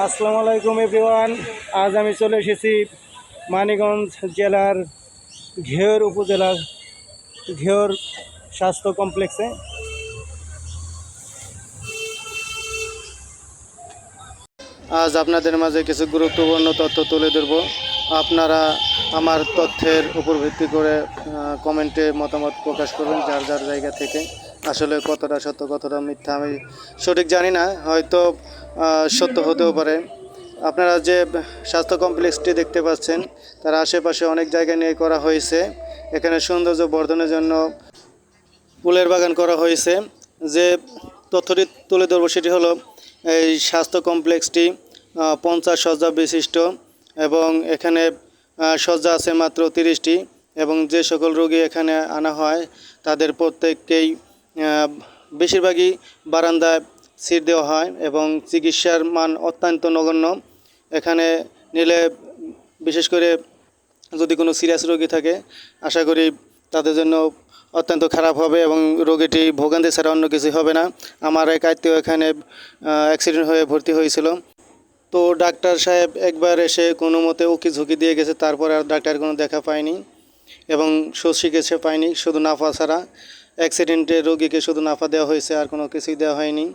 আসসালামু আলাইকুম এভরিওয়ান, আজ আমি চলে এসেছি মানিগঞ্জ জেলার ঘেয়র উপজেলার ঘেয়র স্বাস্থ্য কমপ্লেক্সে। আজ আপনাদের মাঝে কিছু গুরুত্বপূর্ণ তথ্য তুলে ধরব। আপনারা আমার তথ্যের উপর ভিত্তি করে কমেন্টে মতামত প্রকাশ করবেন যার যার জায়গা থেকে। আসলে কতটা সত্য, কতটা মিথ্যা আমি সঠিক জানি না। হয়তো সত্য হতেও পারে। আপনারা যে স্বাস্থ্য কমপ্লেক্সটি দেখতে পাচ্ছেন, তার আশেপাশে অনেক জায়গা নিয়ে করা হয়েছে। এখানে সৌন্দর্য বর্ধনের জন্য ফুলের বাগান করা হয়েছে। যে তথ্যটি তুলে ধরবো সেটি হলো, এই স্বাস্থ্য কমপ্লেক্সটি পঞ্চাশ শয্যা বিশিষ্ট এবং এখানে শয্যা আছে মাত্র তিরিশটি এবং যে সকল রোগী এখানে আনা হয়, তাদের প্রত্যেককেই বেশিরভাগই বারান্দায় সিট দেওয়া হয় এবং চিকিৎসার মান অত্যন্ত নগণ্য। এখানে নিলে বিশেষ করে যদি কোনো সিরিয়াস রোগী থাকে, আশা করি তাদের জন্য অত্যন্ত খারাপ হবে এবং রোগীটি ভোগান্তি ছাড়া অন্য কিছু হবে না। আমার এক আত্মীয় এখানে অ্যাক্সিডেন্ট হয়ে ভর্তি হয়েছিল। তো ডাক্তার সাহেব একবার এসে কোনো মতে ওকে ঝুঁকি দিয়ে গেছে, তারপর আর ডাক্তার কোনো দেখা পায়নি এবং সুচিকিৎসা পায়নি, শুধু নাফা ছাড়া। অ্যাক্সিডেন্টে রোগীকে শুধু নাফা দেওয়া হয়েছে, আর কোনো কিছুই দেওয়া হয়নি।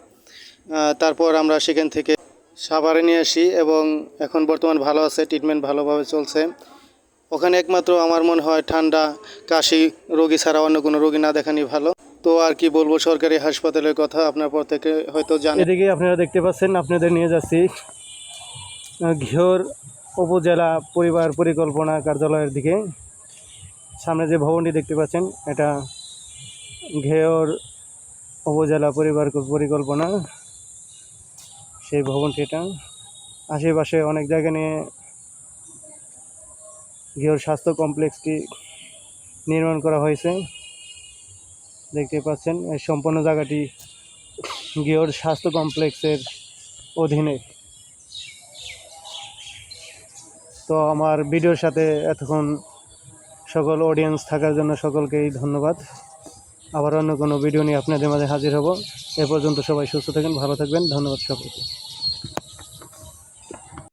তারপর আমরা সেখান থেকে সাভারে নিয়ে আসি এবং এখন বর্তমান ভালো আছে ট্রিটমেন্ট ভালোভাবে চলছে। ওখানে একমাত্র আমার মনে হয় ঠান্ডা, কাশি রোগী ছাড়া অন্য কোনো রোগী না দেখানি ভালো। তো আর কি বলব, সরকারি হাসপাতালের কথা আপনার পর থেকে হয়তো জানেন এদিকে আপনারা দেখতে পাচ্ছেন, আপনাদের নিয়ে যাচ্ছি। ঘিওর উপজেলা পরিবার পরিকল্পনা কার্যালয়ের দিকে। সামনে যে ভবনটি দেখতে পাচ্ছেন, এটা ঘেয়র উপজেলা পরিবার পরিকল্পনা, সেই ভবনটি এটা আশেপাশে অনেক জায়গা নিয়ে ঘিওর স্বাস্থ্য কমপ্লেক্সটি নির্মাণ করা হয়েছে। দেখতে পাচ্ছেন, এই সম্পূর্ণ জায়গাটি ঘিওর স্বাস্থ্য কমপ্লেক্সের অধীনে। তো আমার ভিডিওর সাথে এতক্ষণ সকল অডিয়েন্স থাকার জন্য সকলকেই ধন্যবাদ। আবার অন্য কোনো ভিডিও নিয়ে আপনাদের মাঝে হাজির হব। এ পর্যন্ত সবাই সুস্থ থাকেন, ভালো থাকবেন। ধন্যবাদ সকলকে।